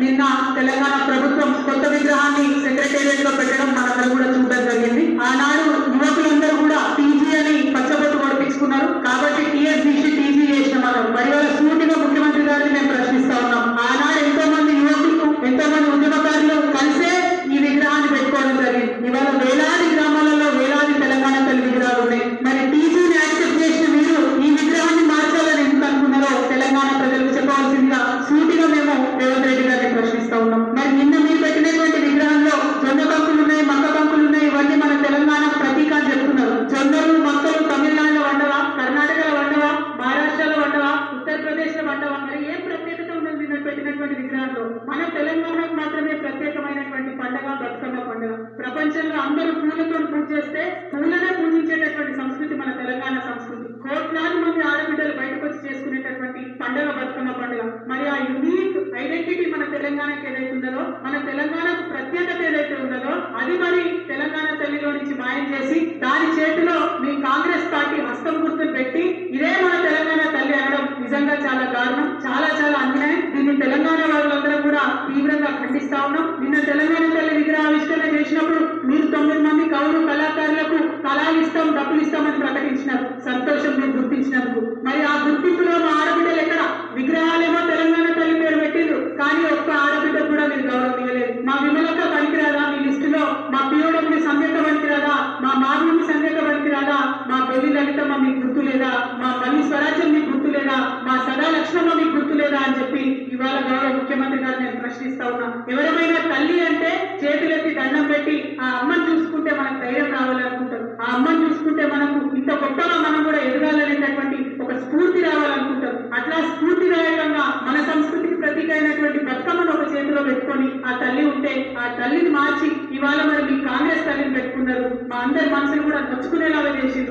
నిన్న తెలంగాణ ప్రభుత్వం కొత్త విగ్రహాన్ని సెక్రటేరియట్లో పెట్టడం మనందరూ కూడా చూడడం జరిగింది. పూలతో పూజ చేస్తే పూలనే పూజించేటటువంటి సంస్కృతి మన తెలంగాణ సంస్కృతి. కోట్లాది మంది ఆడబిడ్డలు బయటకు వచ్చి చేసుకునేటటువంటి పండగ బతుకమ్మ పండుగ. మరి ఆ యునీక్ ఐడెంటిటీ మన తెలంగాణకి ఏదైతే ఉన్నదో మన తెలంగాణకు ప్రత్యేకత ఏదైతే ఉన్నదో అది మరి తెలంగాణ తల్లిలో నుంచి మాయం చేసి దాని చేతిలో మీ కాంగ్రెస్ పార్టీ హస్త ఇస్తాం డబ్బులు ఇస్తామని ప్రకటించినారు. సంతోషం మీరు గుర్తించినందుకు. మరి ఆ గుర్తింపులో మా ఆడబిడ్డలు ఎక్కడ? విగ్రహాలేమో తెలంగాణ తల్లి పేరు పెట్టిండ్రు. కానీ ఒక్క ఆడబిడ్డ కూడా మీరు గౌరవం ఇవ్వలేదు మా విమలక్క పనికిరాదా? మీ లిస్టులో మా పియోడమ్ని సంధ్యక పనికిరాదా? మా మాధవి సంధ్యక పనికిరాదా? మా బెల్లి లలితమ్మ మీకు గుర్తు లేదా మా పల్లి స్వరాజ్యం మీకు గుర్తు లేదా మా సదా లక్ష్మమ్మ మీకు గుర్తు లేదా అని చెప్పి ఇవాళ గౌరవ ముఖ్యమంత్రి గారు నేను ప్రశ్నిస్తా ఉన్నా. ఎవరమైనా తల్లి అంటే చేతులెత్తి దండం పెట్టి ఆ అమ్మ పెట్టుకొని ఆ తల్లి ఉంటే ఆ తల్లిని మార్చి ఇవాళ మరి మీ కాంగ్రెస్ తల్లిని పెట్టుకున్నారు. మా అందరి మనసును కూడా నొచ్చుకునేలాగా చేసి